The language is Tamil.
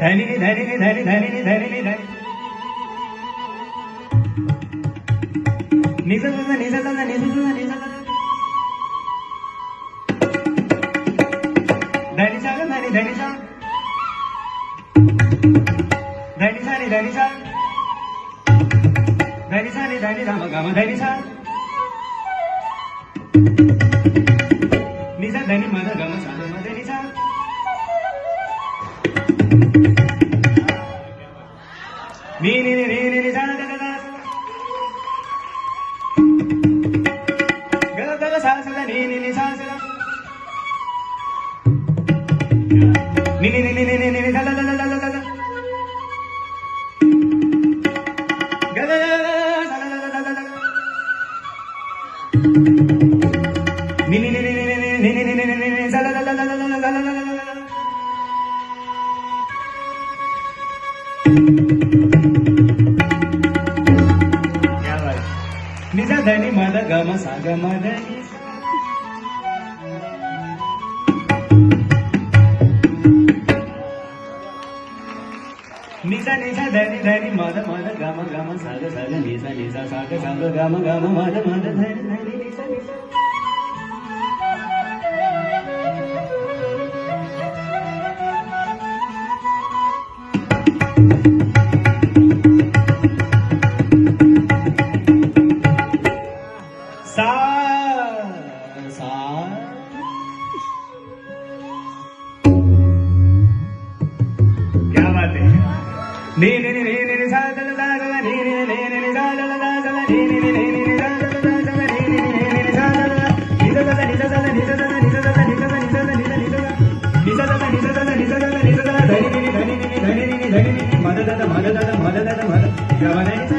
धैनी नी धैनी नी धैनी धैनी नी धैनी नी धैनी। नीचे चलना नीचे चलना नीचे चलना नीचे चलना धैनी सा धैनी धैनी सा धैनी सा नी धैनी सा धैनी सा नी धैनी धाम गाम धैनी सा நீ நீ நீ நீ நீ சார சார சார கல கல சார சார நீ நீ நீ சார சார நீ நீ நீ நீ நீ நீ சார சார சார சார கல சார சார சார சார நீ நீ நீ நீ நீ நீ நீ நீ நீ சார சார சார சார சார నిజ ధని మద గమ సగ మదని నిజ నిజ ధని ధని మద మద గమ గమ సగ సగ నిజ నిజ సగ సగ గమ గమ మద మద ధని ధని నిజ నిజ. नी नी नी नी नी सा दल दा दल नी नी नी नी नी सा दल दा दल नी नी नी नी नी सा दल दा दल नी नी नी नी नी सा दल नी दा दा नी दा दा नी दा दा नी दा दा नी दा दा नी दा दा नी दा नी दा नी दा दा नी दा दा नी दा दा नी दा दा धनी नी नी धनी नी नी धनी नी नी धनी नी मदद दा मदद दा मदद दा मदद गवनानी सा